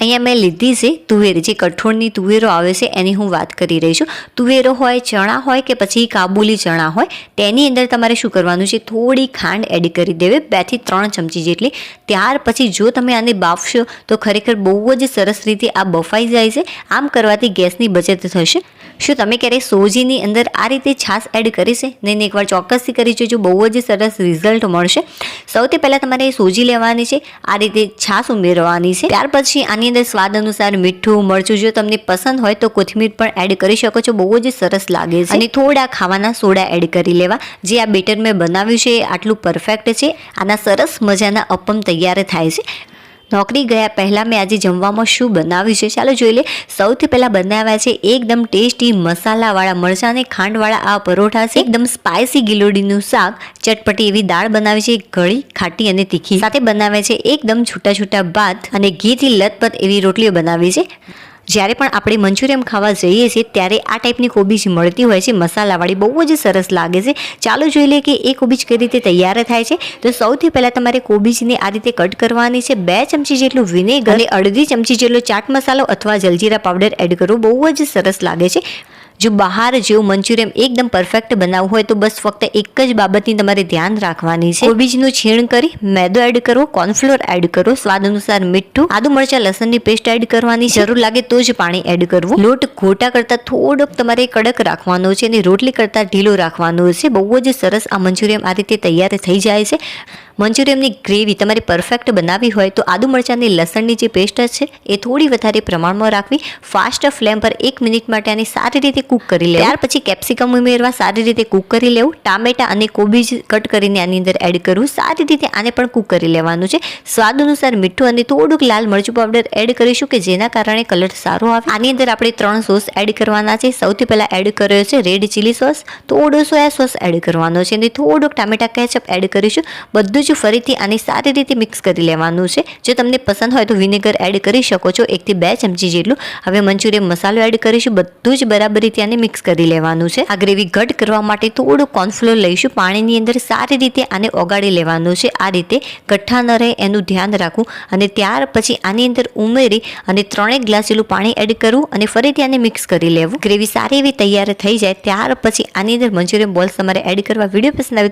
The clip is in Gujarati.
અહીંયા મેં લીધી છે તુવેર. જે કઠોળની તુવેરો આવે છે, એની હું વાત કરી રહી છું. તુવેરો હોય, ચણા હોય કે પછી કાબુલી ચણા હોય, તેની અંદર તમારે શું કરવાનું છે? થોડી ખાંડ એડ કરી દેવી. બેથી ત્રણ ચમચી જેટલી. ત્યાર પછી જો તમે આને બાફશો, તો ખરેખર બહુ જ સરસ રીતે આ બફાઈ જાય છે. આમ કરવાથી ગેસની બચત થશે. શું તમે ક્યારેય સોજીની અંદર આ રીતે છાશ એડ કરી છે? નહીં, એકવાર ચોક્કસથી કરી જોજો. બહુ જ સરસ રિઝલ્ટ મળશે. સૌથી પહેલાં તમારે સોજી લેવાની છે. આ રીતે છાશ ઉમેરવાની છે. ત્યાર પછી આની અંદર સ્વાદ અનુસાર મીઠું, મરચું, જો તમને પસંદ હોય તો કોથમીર પણ એડ કરી શકો છો. બહુ જ સરસ લાગે છે. અને થોડા ખાવાના સોડા એડ કરી લેવા. જે આ બેટર મેં બનાવ્યું છે એ આટલું પરફેક્ટ છે. આના સરસ મજાના અપમ તૈયાર થાય છે. નોકરી ગયા પહેલાં મેં આજે જમવામાં શું બનાવ્યું છે? ચાલો જોઈ લે. સૌથી પહેલાં બનાવ્યા છે એકદમ ટેસ્ટી મસાલાવાળા મરચાં અને ખાંડવાળા આ પરોઠા છે. એકદમ સ્પાઇસી ગિલોડીનું શાક. ચટપટી એવી દાળ બનાવી છે ગળી ખાટી અને તીખી. સાથે બનાવે છે એકદમ છૂટા છૂટા ભાત અને ઘીથી લથપથ એવી રોટલીઓ બનાવી છે. જ્યારે પણ આપણે મંચુરિયમ ખાવા જઈએ છીએ, ત્યારે આ ટાઈપની કોબીજ મળતી હોય છે. મસાલાવાળી બહુ જ સરસ લાગે છે. ચાલો જોઈ લઈએ કે એ કોબીજ કઈ રીતે તૈયાર થાય છે. તો સૌથી પહેલાં તમારે કોબીજને આ રીતે કટ કરવાની છે. બે ચમચી જેટલું વિનેગર અને અડધી ચમચી જેટલો ચાટ મસાલો અથવા જલજીરા પાવડર એડ કરવો બહુ જ સરસ લાગે છે. જો બહાર જેવું મંચુરિયમ એકદમ પરફેક્ટ બનાવવું હોય તો બસ ફક્ત એક જ બાબતની તમારે ધ્યાન રાખવાની છે. કોબીજનું છીણ કરી મેદો એડ કરો કોર્નફ્લોર એડ કરો, સ્વાદ અનુસાર મીઠું, આદુ મરચા, લસણની પેસ્ટ એડ કરવાની જરૂર લાગે તો જ પાણી એડ કરવું. લોટ ઘોટા કરતાં થોડોક તમારે કડક રાખવાનો છે અને રોટલી કરતાં ઢીલો રાખવાનો છે. બહુ જ સરસ આ મંચુરિયમ આ રીતે તૈયાર થઈ જાય છે. મંચુરિયમની ગ્રેવી તમારે પરફેક્ટ બનાવવી હોય તો આદુ મરચાંની લસણની જે પેસ્ટ છે, એ થોડી વધારે પ્રમાણમાં રાખવી. ફાસ્ટ ફ્લેમ પર એક મિનિટ માટે આને સારી રીતે કૂક કરી લેવું. ત્યાર પછી કેપ્સિકમ ઉમેરવા સારી રીતે કૂક કરી લેવું. ટામેટા અને કોબીજ કટ કરીને આની અંદર એડ કરવું. સારી રીતે આને પણ કૂક કરી લેવાનું છે. સ્વાદ અનુસાર મીઠું અને થોડુંક લાલ મરચું પાવડર એડ કરીશું કે જેના કારણે કલર સારો આવે. આની અંદર આપણે ત્રણ સોસ એડ કરવાના છે. સૌથી પહેલાં એડ કર્યો છે રેડ ચીલી સોસ થોડો સોયા સોસ એડ કરવાનો છે. અને થોડોક ટામેટા કેચઅપ એડ કરીશું. બધું જ ફરીથી આને સારી રીતે મિક્સ કરી લેવાનું છે. જો તમને પસંદ હોય તો વિનેગર એડ કરી શકો છો એકથી બે ચમચી જેટલું. હવે મંચુરિયન મસાલો એડ કરીશું, બધું જ બરાબર રીતે આને મિક્સ કરી લેવાનું છે. આ ગ્રેવી ઘટ કરવા માટે થોડું કોર્નફ્લોર લઈશું, પાણીની અંદર સારી રીતે આને ઓગાળી લેવાનું છે. આ રીતે ગઠ્ઠા ન રહે એનું ધ્યાન રાખવું અને ત્યાર પછી આની અંદર ઉમેરી અને ત્રણેક ગ્લાસ જેટલું પાણી એડ કરવું અને ફરીથી આને મિક્સ કરી લેવું. ગ્રેવી સારી એવી તૈયાર થઈ જાય, ત્યાર પછી આની અંદર મંચુરિયન બોલ્સ તમારે એડ કરવા વીડિયો પસંદ આવે